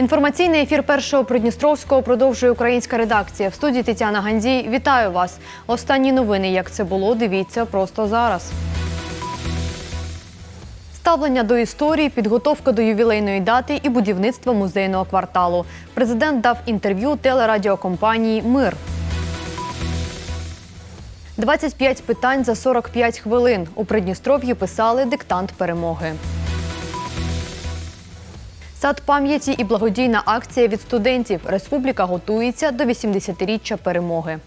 Інформаційний ефір першого Придністровського продовжує українська редакція. В студії Тетяна Гандзій. Вітаю вас. Останні новини, як це було, дивіться просто зараз. Ставлення до історії, підготовка до ювілейної дати і будівництво музейного кварталу. Президент дав інтерв'ю телерадіокомпанії Мир. 25 питань за 45 хвилин. У Придністров'ї писали диктант перемоги. Сад пам'яті і благодійна акція від студентів. Республіка готується до 80-річчя перемоги.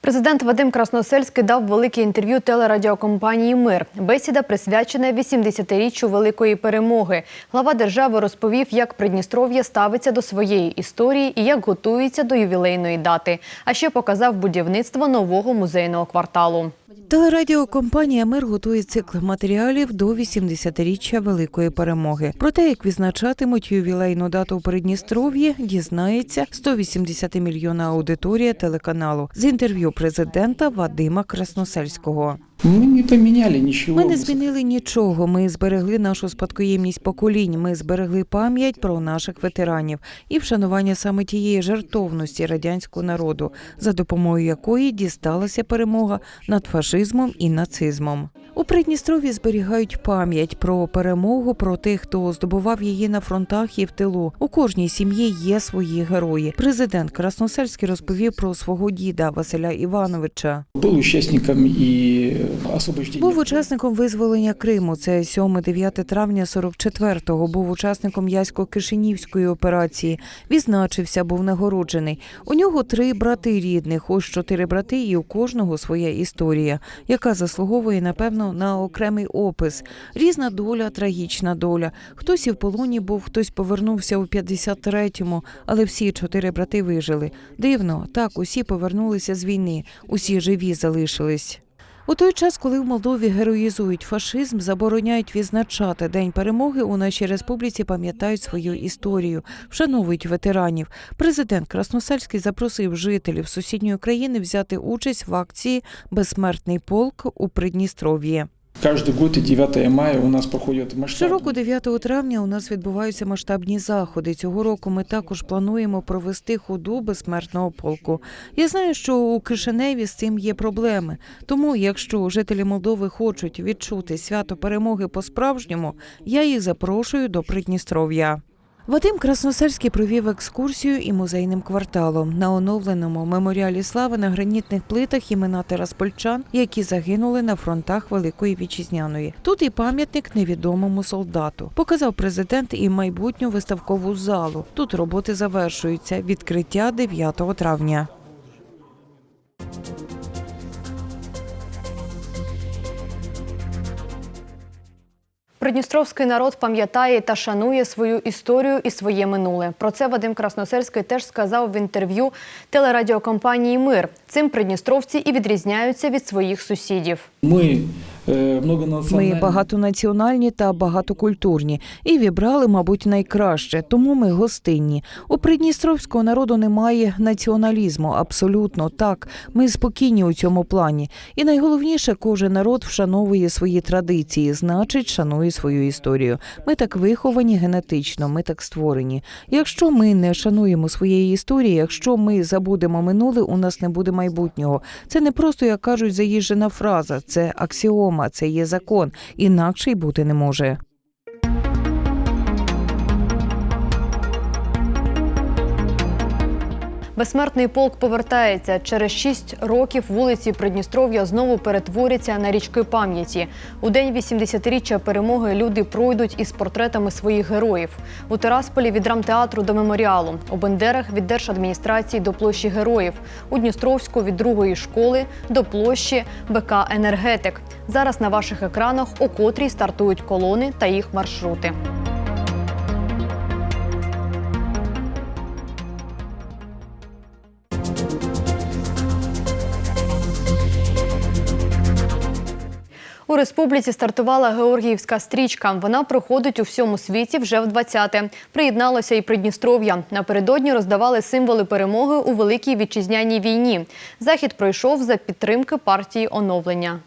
Президент Вадим Красносельський дав велике інтерв'ю телерадіокомпанії Мир. Бесіда присвячена 80-річчю великої перемоги. Глава держави розповів, як Придністров'я ставиться до своєї історії і як готується до ювілейної дати. А ще показав будівництво нового музейного кварталу. Телерадіокомпанія Мир готує цикл матеріалів до 80-річчя великої перемоги. Про те, як відзначатимуть ювілейну дату у Придністров'ї, дізнається 180 мільйона аудиторія телеканалу з інтерв'ю президента Вадима Красносельського. Мы не поменяли ничего. Ми не змінили нічого. Ми зберегли нашу спадкоємність поколінь. Ми зберегли пам'ять про наших ветеранів і вшанування саме тієї жертовності радянського народу, за допомогою якої дісталася перемога над фашизмом і нацизмом. У Придністрові зберігають пам'ять про перемогу, про тих, хто здобував її на фронтах і в тилу. У кожній сім'ї є свої герої. Президент Красносельський розповів про свого діда Василя Івановича. Был участником и освобождения. Був учасником визволення Криму. Це 7-9 травня 44-го. Був учасником Ясько-Кишинівської операції. Відзначився, був нагороджений. У нього три брати рідних. Ось чотири брати, і у кожного своя історія, яка заслуговує напевно на окремий опис. Різна доля, трагічна доля. Хтось і в полоні був, хтось повернувся у 53-му, але всі чотири брати вижили. Дивно, так усі повернулися з війни, усі живі залишились. У той час, коли в Молдові героїзують фашизм, забороняють відзначати День перемоги, у нашій республіці пам'ятають свою історію, вшановують ветеранів. Президент Красносельський запросив жителів сусідньої країни взяти участь в акції Безсмертний полк у Придністров'ї. Каждый год и 9 мая у нас проходять масштабні. Щороку 9 травня у нас відбуваються масштабні заходи. Цього року ми також плануємо провести ходу безсмертного полку. Я знаю, що у Кишиневі з цим є проблеми. Тому, якщо жителі Молдови хочуть відчути свято перемоги по-справжньому, я їх запрошую до Придністров'я. Вадим Красносельський провів екскурсію і музейним кварталом на оновленому меморіалі слави на гранітних плитах імена тераспольчан, які загинули на фронтах Великої Вітчизняної. Тут і пам'ятник невідомому солдату. Показав президент і майбутню виставкову залу. Тут роботи завершуються. Відкриття 9 травня. Придністровський народ пам'ятає та шанує свою історію і своє минуле. Про це Вадим Красносельський теж сказав в інтерв'ю телерадіокомпанії Мир. Цим придністровці і відрізняються від своїх сусідів. Мы э, многонациональные. ми багатонаціональні та багатокультурні і вібрали, мабуть, найкраще, тому ми гостинні. У придністровського народу немає націоналізму. Абсолютно так. Ми спокійні у цьому плані. І найголовніше, кожен народ вшановує свої традиції, значить, шанує свою історію. Ми так виховані генетично, ми так створені. Якщо ми не шануємо своєї історії, якщо ми забудемо минуле, у нас не буде майбутнього. Це не просто, як кажуть, заїжджена фраза, це аксіома, це є закон. Інакше й бути не може. Безсмертний полк повертається. Через шість років вулиці Придністров'я знову перетворяться на річки пам'яті. У день 80-річчя перемоги люди пройдуть із портретами своїх героїв. У Терасполі від драмтеатру до меморіалу, у Бендерах від держадміністрації до площі героїв, у Дністровську від другої школи до площі БК Енергетик. Зараз на ваших екранах у котрій стартують колони та їх маршрути. Республіці стартувала Георгіївська стрічка. Вона проходить у всьому світі вже в 20-те. Приєдналося і Придністров'я. Напередодні роздавали символи перемоги у великій вітчизняній війні. Захід пройшов за підтримки партії оновлення.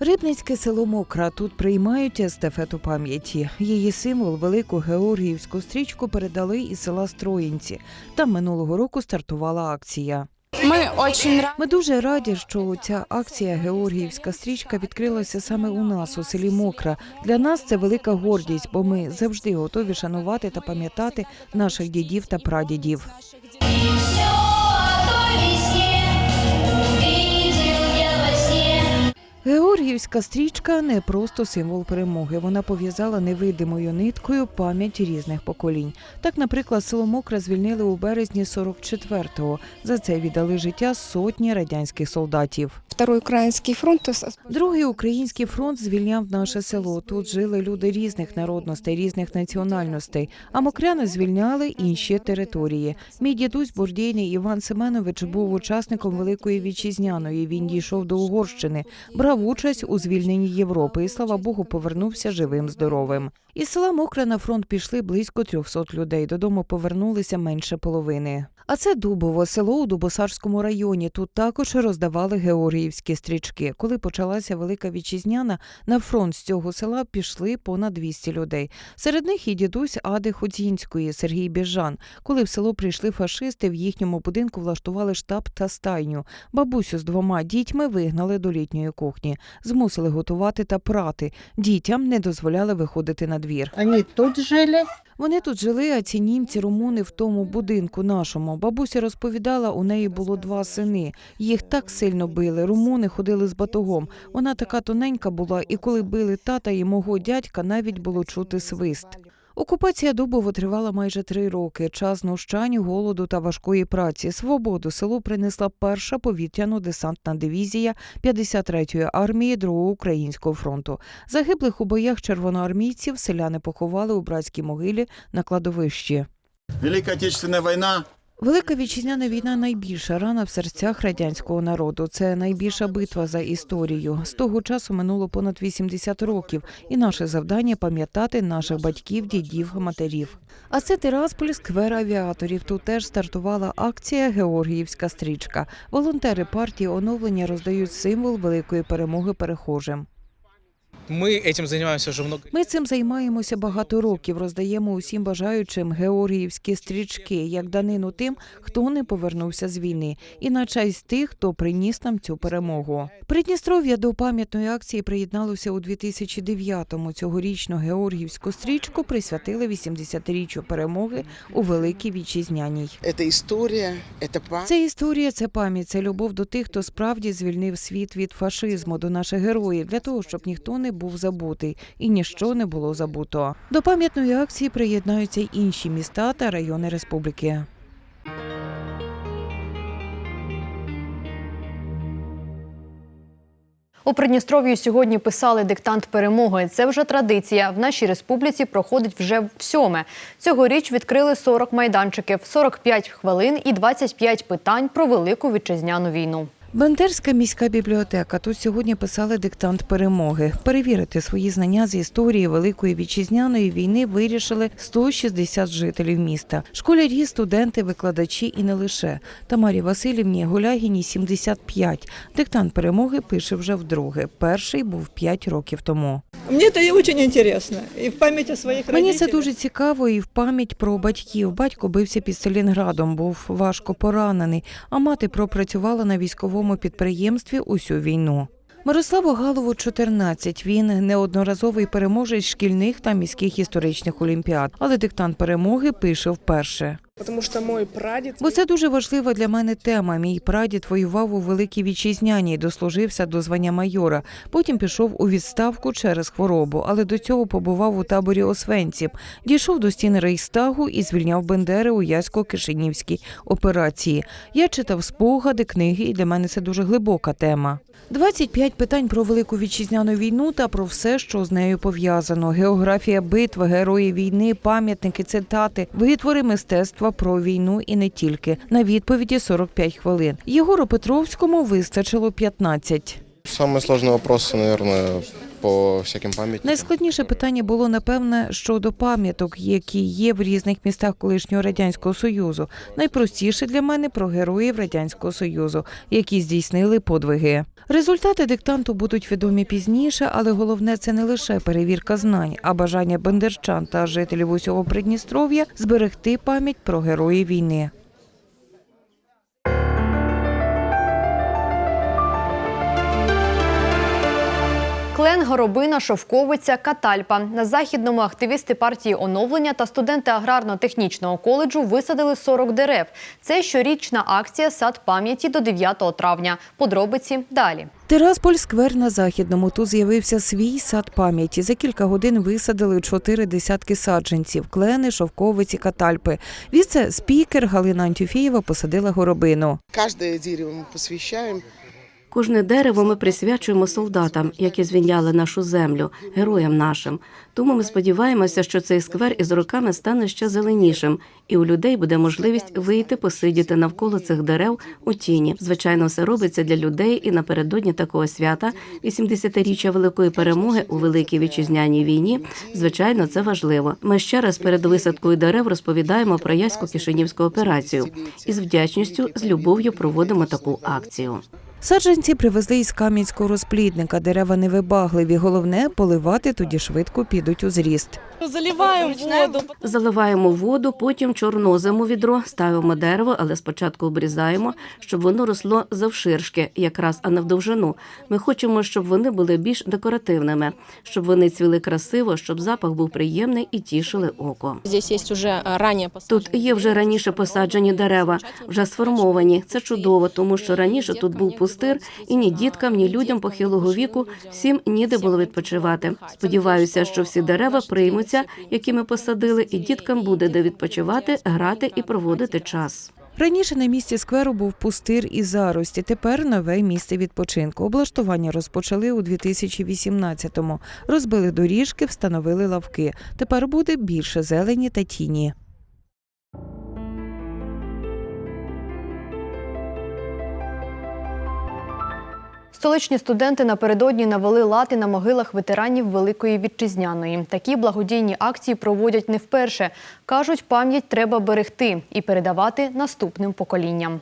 Рибницьке село Мокра тут приймають естафету пам'яті. Її символ велику георгіївську стрічку передали із села Строїнці. Там минулого року стартувала акція. Мы очень. Ми дуже раді, що ця акція Георгіївська стрічка відкрилася саме у нас, у селі Мокра. Для нас це велика гордість, бо ми завжди готові шанувати та пам'ятати наших дідів та прадідів. Георгіївська стрічка не просто символ перемоги. Вона пов'язала невидимою ниткою пам'ять різних поколінь. Так, наприклад, село Мокра звільнили у березні 44-го. За це віддали життя сотні радянських солдатів. Второй Украинский фронт Другий український фронт звільняв наше село. Тут жили люди різних народностей, різних національностей. А мокряни звільняли інші території. Мій дідусь Бордійний Іван Семенович був учасником Великої вітчизняної. Він дійшов до Угорщини, брав участь у звільненні Європи і, слава Богу, повернувся живим, здоровим. Із села Мокре на фронт пішли близько 300 людей. Додому повернулися менше половини. А це Дубово, село у Дубосарському районі. Тут також роздавали георгіївські стрічки. Коли почалася велика вітчизняна, на фронт з цього села пішли понад 200 людей. Серед них і дідусь Ади Ходзінської, Сергій Біжан. Коли в село прийшли фашисти, в їхньому будинку влаштували штаб та стайню. Бабусю з двома дітьми вигнали до літньої кухні, змусили готувати та прати. Дітям не дозволяли виходити на двір. Они тут жили. Вони тут жили, а ці німці румуни в тому будинку нашому. Бабуся розповідала, у неї було два сини. Їх так сильно били. Румуни ходили з батогом. Вона така тоненька була, і коли били тата і мого дядька, навіть було чути свист. Окупація Дубово тривала майже три роки. Час знущань, голоду та важкої праці. Свободу селу принесла перша повітряно-десантна дивізія 53-ї армії Другого українського фронту. Загиблих у боях червоноармійців селяни поховали у братській могилі на кладовищі. Великая Отечественная война Велика вітчизняна війна найбільша рана в серцях радянського народу. Це найбільша битва за історію. З того часу минуло понад 80 років, і наше завдання пам'ятати наших батьків, дідів, матерів. А це Тирасполь, сквер авіаторів. Тут теж стартувала акція Георгіївська стрічка. Волонтери партії оновлення роздають символ великої перемоги перехожим. Мы этим занимаемся уже много Ми цим займаємося багато років. Роздаємо усім бажаючим георгіївські стрічки, як данину тим, хто не повернувся з війни, і на честь тих, хто приніс нам цю перемогу. Придністров'я до пам'ятної акції приєдналося у 2009-му. Цьогорічну георгіївську стрічку присвятили 80-річчю перемоги у Великій Вітчизняній. Это история, это память. Це історія, це пам'ять, це любов до тих, хто справді звільнив світ від фашизму, до наших героїв, для того, щоб ніхто не був забутий і ніщо не було забуто. До пам'ятної акції приєднаються й інші міста та райони республіки. У Придністров'ї сьогодні писали диктант перемоги. Це вже традиція. В нашій республіці проходить вже всьоме. Цьогоріч відкрили 40 майданчиків, 45 хвилин і 25 питань про велику вітчизняну війну. Бендерська міська бібліотека. Тут сьогодні писали диктант перемоги. Перевірити свої знання з історії Великої вітчизняної війни вирішили 160 жителів міста. Школярі, студенти, викладачі і не лише. Тамарі Васильівні Гулягіні 75. Диктант перемоги пише вже вдруге. Перший був 5 років тому. Это и очень интересно. И в память о своих Мені це дуже цікаво і в пам'ять про батьків. Батько бився під Сталінградом, був важко поранений, а мати пропрацювала на військовому підприємстві усю війну. Мирославу Галову 14. Він неодноразовий переможець шкільних та міських історичних олімпіад, але диктант перемоги пише вперше. Потому что мой прадед... Бо це дуже важлива для мене тема. Мій прадід воював у великій вітчизняній, дослужився до звання майора. Потім пішов у відставку через хворобу, але до цього побував у таборі Освенців. Дійшов до стіни Рейхстагу і звільняв Бендери у Ясько-Кишинівській операції. Я читав спогади, книги, і для мене це дуже глибока тема. 25 питань про велику вітчизняну війну та про все, що з нею пов'язано: географія битв, герої війни, пам'ятники, цитати, витвори мистецтва про війну і не тільки. На відповіді 45 хвилин. Єгору Петровському вистачило 15. Самый сложный вопрос, наверное, по всяким памятникам. Найскладніше питання було напевне щодо пам'яток, які є в різних містах колишнього радянського союзу. Найпростіше для мене про героїв радянського союзу, які здійснили подвиги. Результати диктанту будуть відомі пізніше, але головне це не лише перевірка знань, а бажання бендерчан та жителів усього Придністров'я зберегти пам'ять про героїв війни. Клен, Горобина, Шовковиця, Катальпа. На західному активісти партії оновлення та студенти аграрно-технічного коледжу висадили 40 дерев. Це щорічна акція Сад пам'яті до 9 травня. Подробиці далі. Тирасполь сквер на західному. Тут з'явився свій сад пам'яті. За кілька годин висадили чотири десятки саджанців: клени, шовковиці, катальпи. Віце-спікер Галина Антюфієва посадила горобину. Каждое дерево мы посвящаем. Кожне дерево ми присвячуємо солдатам, які звільняли нашу землю, героям нашим. Тому ми сподіваємося, що цей сквер із роками стане ще зеленішим, і у людей буде можливість вийти посидіти навколо цих дерев у тіні. Звичайно, все робиться для людей і напередодні такого свята, 80-річчя великої перемоги у великій вітчизняній війні. Звичайно, це важливо. Ми ще раз перед висадкою дерев розповідаємо про ясько кишинівську операцію і з вдячністю, з любов'ю проводимо таку акцію. Саджанці привезли із кам'янського розплідника. Дерева невибагливі. Головне поливати тоді швидко підуть у зріст. Заливаем воду. Заливаємо воду, потім чорнозим у відро, ставимо дерево, але спочатку обрізаємо, щоб воно росло завширшки, якраз а не в довжину. Ми хочемо, щоб вони були більш декоративними, щоб вони цвіли красиво, щоб запах був приємний і тішили око. Ранее Тут є вже раніше посаджені дерева, вже сформовані. Це чудово, тому що раніше тут був пустир, і ні діткам, ні людям похилого віку всім ніде було відпочивати. Сподіваюся, що всі дерева приймуться, які ми посадили, і діткам буде де відпочивати, грати і проводити час. Раніше на місці скверу був пустир і зарості. Тепер нове місце відпочинку. Облаштування розпочали у 2018-му. Розбили доріжки, встановили лавки. Тепер буде більше зелені та тіні. Столичні студенти напередодні навели лати на могилах ветеранів Великої Вітчизняної. Такі благодійні акції проводять не вперше. Кажуть, пам'ять треба берегти і передавати наступним поколінням.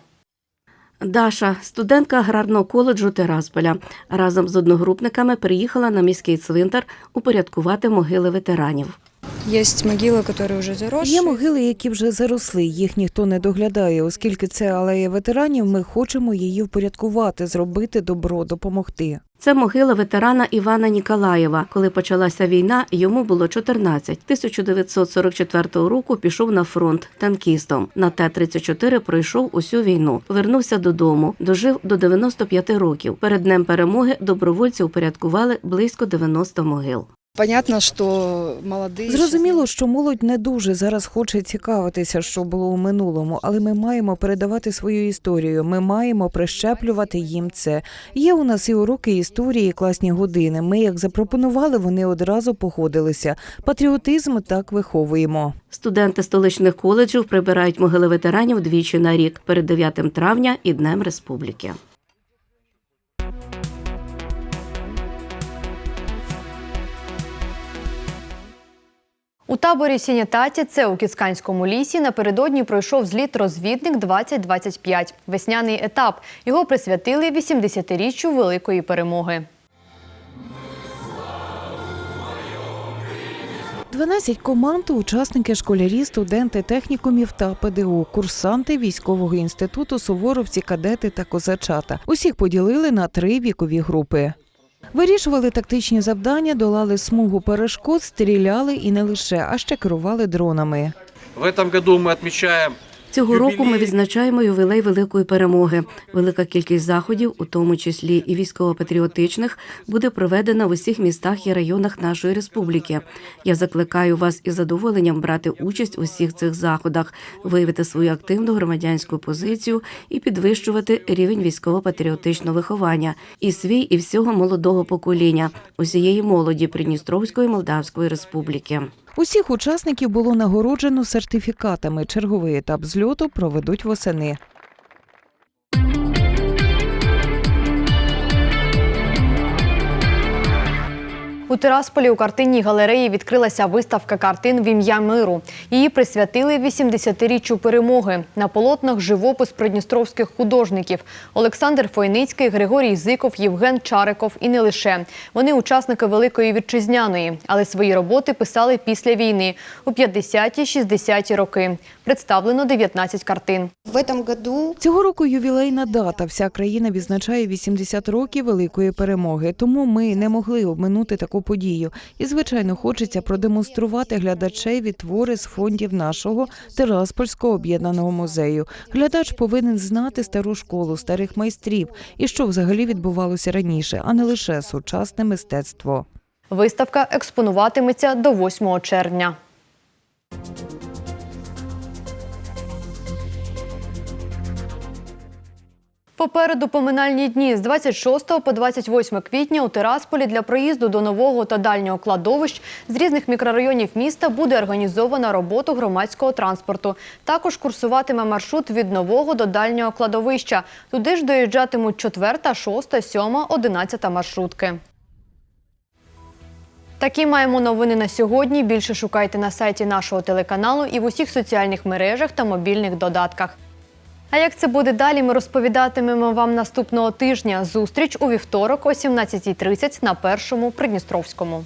Даша, студентка аграрного коледжу Терасполя, разом з одногрупниками приїхала на міський цвинтар упорядкувати могили ветеранів. Есть могилы, которые уже заросшие. Є могили, які вже заросли. Їх ніхто не доглядає, оскільки це алея ветеранів. Ми хочемо її впорядкувати, зробити добро, допомогти. Це могила ветерана Івана Ніколаєва. Коли почалася війна, йому було 14. 1944 року пішов на фронт танкістом. На Т-34 пройшов усю війну. Вернувся додому, дожив до 95 років. Перед днем перемоги добровольці упорядкували близько 90 могил. Понятно, что молодые... Зрозуміло, що молодь не дуже зараз хоче цікавитися, що було у минулому, але ми маємо передавати свою історію. Ми маємо прищеплювати їм це. Є у нас і уроки історії, і класні години. Ми, як запропонували, вони одразу погодилися. Патріотизм так виховуємо. Студенти столичних коледжів прибирають могили ветеранів двічі на рік перед 9 травня і Днем Республіки. У таборі Сінятаті, це у Кіцканському лісі, напередодні пройшов зліт розвідник 2025 Весняний етап. Його присвятили 80-річчю Великої перемоги. 12 команд, учасники, школярі, студенти технікумів та ПДУ, курсанти військового інституту, суворовці, кадети та козачата. Усіх поділили на три вікові групи. Вирішували тактичні завдання, долали смугу перешкод, стріляли і не лише, а ще керували дронами. В этом году мы отмечаем Цього року ми відзначаємо ювілей великої перемоги. Велика кількість заходів, у тому числі і військово-патріотичних, буде проведена в усіх містах і районах нашої республіки. Я закликаю вас із задоволенням брати участь у всіх цих заходах, виявити свою активну громадянську позицію і підвищувати рівень військово-патріотичного виховання і свій, і всього молодого покоління, усієї молоді Придністровської Молдавської Республіки. Усіх учасників було нагороджено сертифікатами. Черговий етап зльоту проведуть восени. У Тирасполі у картинній галереї відкрилася виставка картин в ім'я миру. Її присвятили 80-річчю перемоги. На полотнах живопис придністровських художників Олександр Фойницький, Григорій Зиков, Євген Чариков і не лише. Вони учасники Великої Вітчизняної, але свої роботи писали після війни у 50-60-ті роки. Представлено 19 картин. В этом году Цього року ювілейна дата. Вся країна відзначає 80 років великої перемоги. Тому ми не могли обминути таку подію. І звичайно, хочеться продемонструвати глядачеві твори з фондів нашого Тираспольського об'єднаного музею. Глядач повинен знати стару школу, старих майстрів і що взагалі відбувалося раніше, а не лише сучасне мистецтво. Виставка експонуватиметься до 8 червня. Попереду поминальні дні з 26 по 28 квітня у Тирасполі для проїзду до нового та дальнього кладовищ з різних мікрорайонів міста буде організована роботу громадського транспорту. Також курсуватиме маршрут від нового до дальнього кладовища. Туди ж доїжджатимуть 4, 6, 7, 11 маршрутки. Такі маємо новини на сьогодні. Більше шукайте на сайті нашого телеканалу і в усіх соціальних мережах та мобільних додатках. А як це буде далі, ми розповідатимемо вам наступного тижня. Зустріч у вівторок о 17.30 на першому Придністровському.